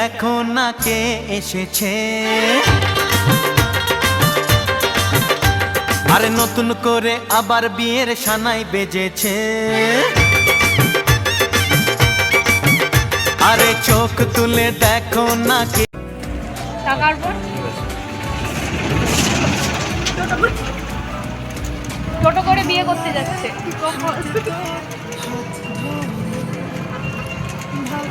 দেখো না কে এসেছে। আরে নতুন করে আবার বিয়ের সানাই বেজেছে। আরে চোখ তুলে দেখো না কে টোটো করে বিয়ে করতে যাচ্ছে।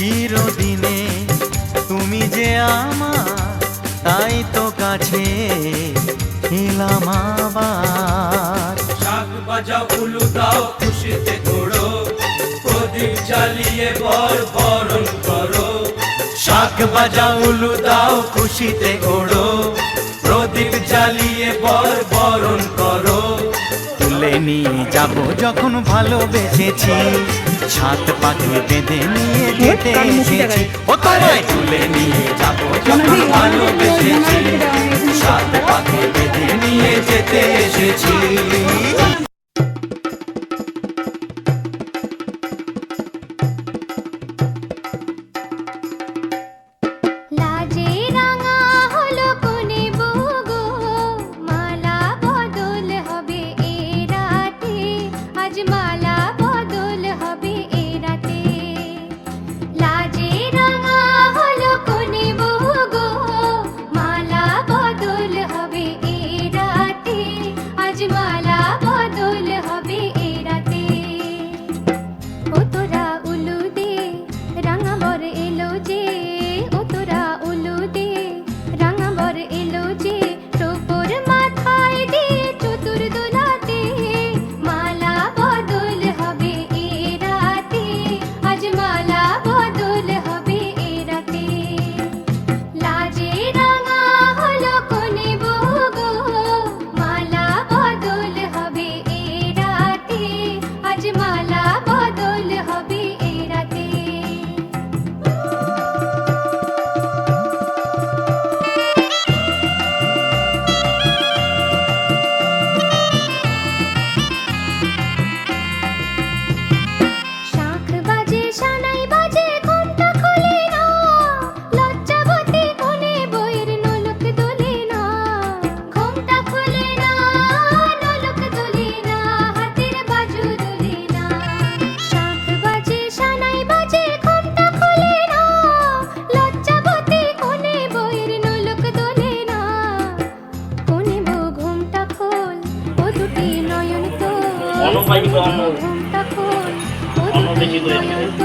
চিরদিনে। তুমি যে আমার, তাই তো কাছে এলাম আবার। শাক বাজাও, উলু দাও, খুশিতে ঘোড়ো প্রদীপ জ্বালিয়ে বর বরণ করো। শাক বাজা উলু দাও, খুশিতে ওড়ো প্রদীপ জ্বালিয়ে বর বরণ করো। তুলে নিয়ে যাব যখন ভালোবেসেছি। সাত পাখি বেঁধে নিয়ে যেতে এসেছি। ও তোমায় তুলে নিয়ে যাব যখন ভালোবেসেছি। সাত পাখি বেঁধে নিয়ে যেতে এসেছি। করে নিয়ে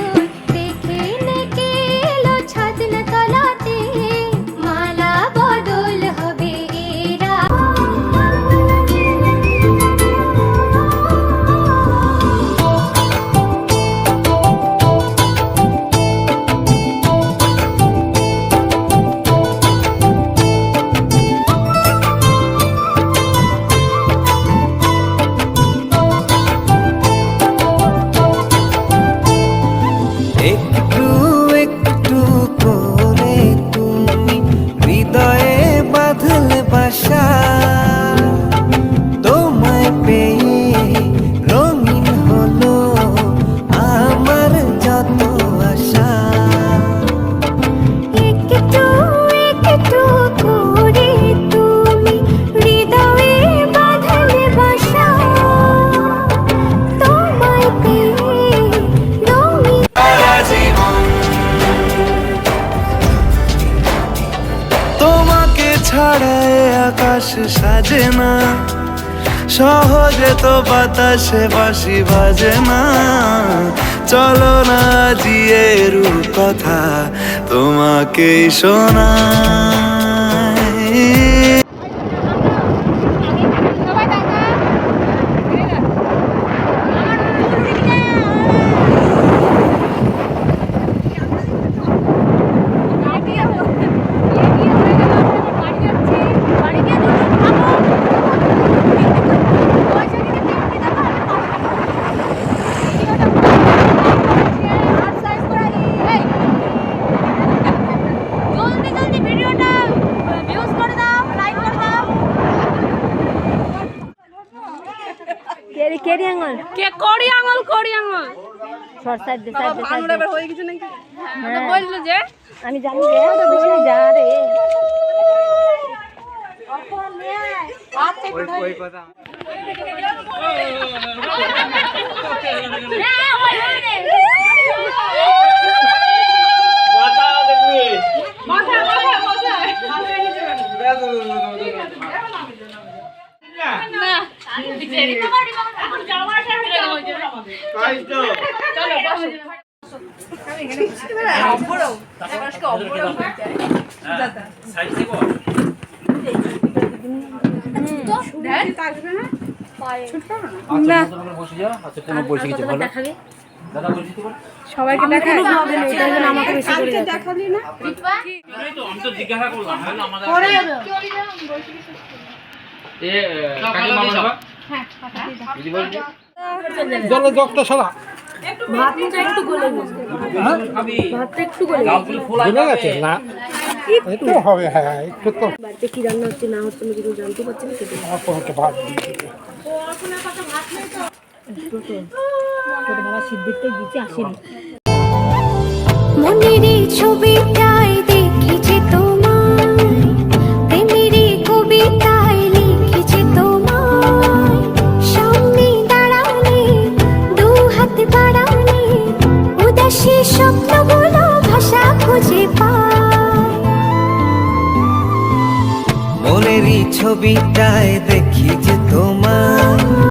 আকাশ সাজে না। সহজে তো বাতাসে বাসি বাজে না। চলো না জিয়ে রূপ কথা তোমাকে শোনাই কেরি আঙুল কে কড়ি আঙুল কড়ি আঙুল শর্ট সাইড দে সাইড দে সাইড দে। তো বলল যে আমি জানি রে তো বেশি যা রে। দেখাবি সবাইকে দেখায় আমাকে বেশি করে ভাতটা একটু গলে গেছে। ভাতটা একটু গলে গেছে। একটু। হবে হ্যাঁ একটু তো। বাড়িতে কি রান্না হচ্ছে না হচ্ছে আমি কিছু জানতে পারছি না সেটা আপনাকে ভাত দিয়ে দেবে বাবা সিদ্দিকটা গিয়েছে আসেনি। মনের এই দেখেছি তোমায় মনেরই